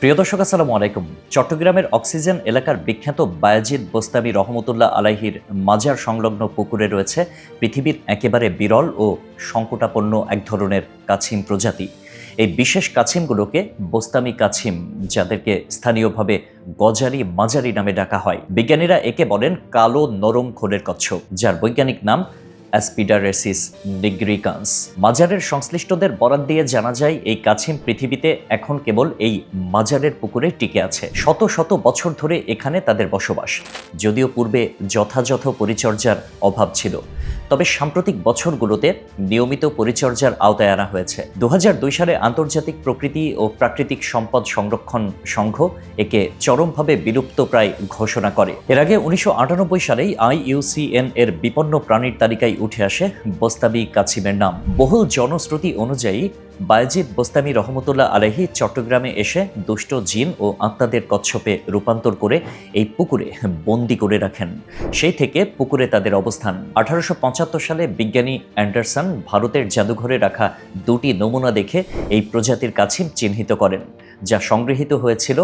প্রিয় দর্শক, আসসালামু আলাইকুম। চট্টগ্রামের অক্সিজেন এলাকার বিখ্যাত বায়াজিদ বোস্তামি রহমতুল্লাহ আলাইহির মাজার সংলগ্ন পুকুরে রয়েছে পৃথিবীর একেবারে বিরল ও সংকটাপন্ন এক ধরনের কাছিম প্রজাতি। এই বিশেষ কাছিমগুলোকে বোস্তামি কাছিম, যাদেরকে স্থানীয়ভাবে গজারি মাজারি নামে ডাকা হয়। বিজ্ঞানীরা একে বলেন কালো নরম খোলের কচ্ছপ, যার বৈজ্ঞানিক নাম অ্যাসপিডারেসিস নিগ্রিকান্স মাজারের সংশ্লিষ্টদের বরাত দিয়ে জানা যায়, এই কাছিম পৃথিবীতে এখন কেবল এই মাজারের পুকুরে টিকে আছে। শত শত বছর ধরে এখানে তাদের বসবাস। যদিও পূর্বে যথাযথ পরিচর্যার অভাব ছিল। তবে সাম্প্রতিক বছরগুলোতে নিয়মিত পরিচর্যার আওতায় আনা হয়েছে। দু সালে আন্তর্জাতিক প্রকৃতি ও প্রাকৃতিক সম্পদ সংরক্ষণ সংঘ একে চরমভাবে বিলুপ্ত প্রায় ঘোষণা করে। এর আগে উনিশশো আটানব্বই সালেই আইইউসিএন এর বিপন্ন প্রাণীর তালিকায় উঠে আসে বস্তাবি কাছিমের নাম। বহুল জনশ্রুতি অনুযায়ী বায়জিদ বোস্তামি রহমতুল্লাহ আলহি চট্টগ্রামে এসে দুষ্ট জিন ও আত্মাদের কচ্ছপে রূপান্তর করে এই পুকুরে বন্দি করে রাখেন। সেই থেকে পুকুরে তাদের অবস্থান। আঠারোশো পঁচাত্তর সালে বিজ্ঞানী অ্যান্ডারসন ভারতের জাদুঘরে রাখা দুটি নমুনা দেখে এই প্রজাতির কাছিম চিহ্নিত করেন, যা সংগৃহীত হয়েছিল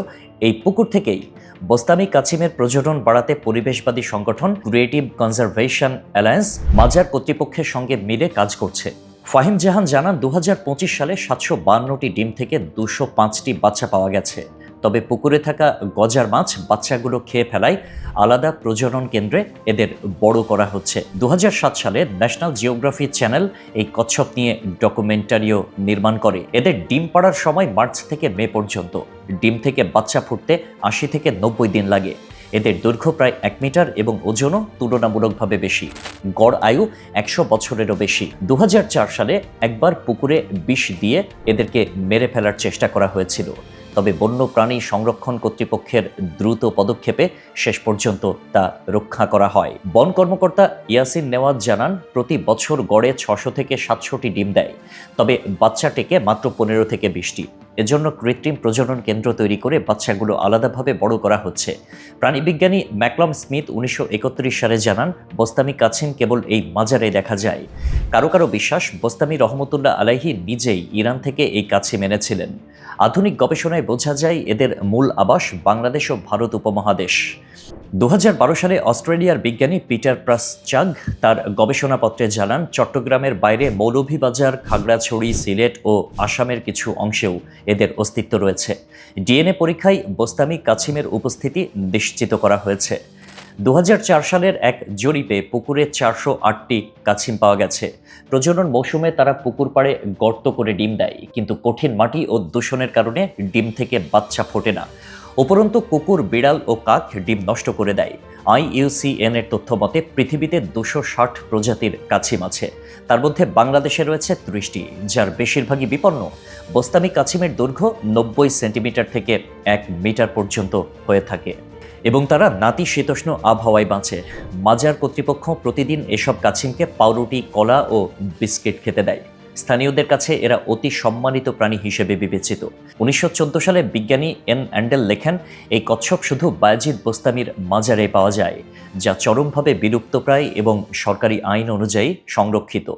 এই পুকুর থেকেই। বোস্তামি কাছিমের প্রজনন বাড়াতে পরিবেশবাদী সংগঠন ক্রিয়েটিভ কনজারভেশন অ্যালায়েন্স মাজার কর্তৃপক্ষের সঙ্গে মিলে কাজ করছে। ফাহিম জাহান জানান দু হাজার পঁচিশ সালে সাতশো বান্নটি ডিম থেকে দুশো পাঁচটি বাচ্চা পাওয়া গেছে। তবে পুকুরে থাকা গজার মাছ বাচ্চাগুলো খেয়ে ফেলায় আলাদা প্রজনন কেন্দ্রে এদের বড় করা হচ্ছে। দু হাজার সাত সালে ন্যাশনাল জিওগ্রাফি চ্যানেল এই কচ্ছপ নিয়ে ডকুমেন্টারিও নির্মাণ করে। এদের ডিম পাড়ার সময় মার্চ থেকে মে পর্যন্ত। ডিম থেকে বাচ্চা ফুটতে আশি থেকে নব্বই দিন লাগে। এদের দৈর্ঘ্য প্রায় এক মিটার এবং ওজনও তুলনামূলকভাবে বেশি। গড় আয়ু একশো বছরেরও বেশি। দু হাজার চার সালে একবার পুকুরে বিষ দিয়ে এদেরকে মেরে ফেলার চেষ্টা করা হয়েছিল। তবে বন্যপ্রাণী সংরক্ষণ কর্তৃপক্ষের দ্রুত পদক্ষেপে শেষ পর্যন্ত তা রক্ষা করা হয়। বন কর্মকর্তা ইয়াসিন নেওয়াজ জানান, প্রতি বছর গড়ে ছশো থেকে সাতশোটি ডিম দেয়। তবে বাচ্চা টেকে মাত্র পনেরো থেকে বিশটি। এজন্য কৃত্রিম প্রজনন কেন্দ্র তৈরি করে বাচ্চাগুলো আলাদাভাবে বড় করা হচ্ছে। প্রাণীবিজ্ঞানী ম্যাকলম স্মিথ উনিশশো একত্রিশ সালে জানান, বোস্তামি কাছিম কেবল এই মাজারে দেখা যায়। কারও কারও বিশ্বাস, বোস্তামি রহমতুল্লাহ আলাইহি নিজেই ইরান থেকে এই কাছিম এনেছিলেন আধুনিক গবেষণায় বোঝা যায়, এদের মূল আবাস বাংলাদেশ ও ভারত উপমহাদেশ। দু হাজার বারো সালে অস্ট্রেলিয়ার বিজ্ঞানী পিটার প্রাস চাগ তার গবেষণাপত্রে জানান, চট্টগ্রামের বাইরে মৌলভীবাজার, খাগড়াছড়ি, সিলেট ও আসামের কিছু অংশেও এদের অস্তিত্ব রয়েছে। ডিএনএ পরীক্ষায় বোস্তামি কাছিমের উপস্থিতি নিশ্চিত করা হয়েছে। দু হাজার চার সালের এক জরিপে পুকুরে চারশো আটটি কাছিম পাওয়া গেছে। প্রজনন মৌসুমে তারা পুকুর পাড়ে গর্ত করে ডিম দেয়, কিন্তু কঠিন মাটি ও দূষণের কারণে ডিম থেকে বাচ্চা ফোটে না। উপরন্তু কুকুর, বিড়াল ও কাক ডিম নষ্ট করে দেয়। আইইউসিএন এর তথ্য মতে, পৃথিবীতে দুশো ষাট প্রজাতির কাছিম আছে। তার মধ্যে বাংলাদেশে রয়েছে ত্রিশটি, যার বেশিরভাগই বিপন্ন। বোস্তামি কাছিমের দৈর্ঘ্য নব্বই সেন্টিমিটার থেকে এক মিটার পর্যন্ত হয়ে থাকে। এবং তারা নাতিশীতোষ্ণ আবহাওয়ায় বাঁচে। মাজার কর্তৃপক্ষ প্রতিদিন এসব কাছিমকে পাউরুটি, কলা ও বিস্কিট খেতে দেয়। স্থানীয়দের কাছে এরা অতি সম্মানিত প্রাণী হিসেবে বিবেচিত। উনিশশো চোদ্দ সালে বিজ্ঞানী এন অ্যান্ডেল লেখেন, এই কচ্ছপ শুধু বায়াজিদ বোস্তামির মাজারে পাওয়া যায়, যা চরমভাবে বিলুপ্তপ্রায় এবং সরকারি আইন অনুযায়ী সংরক্ষিত।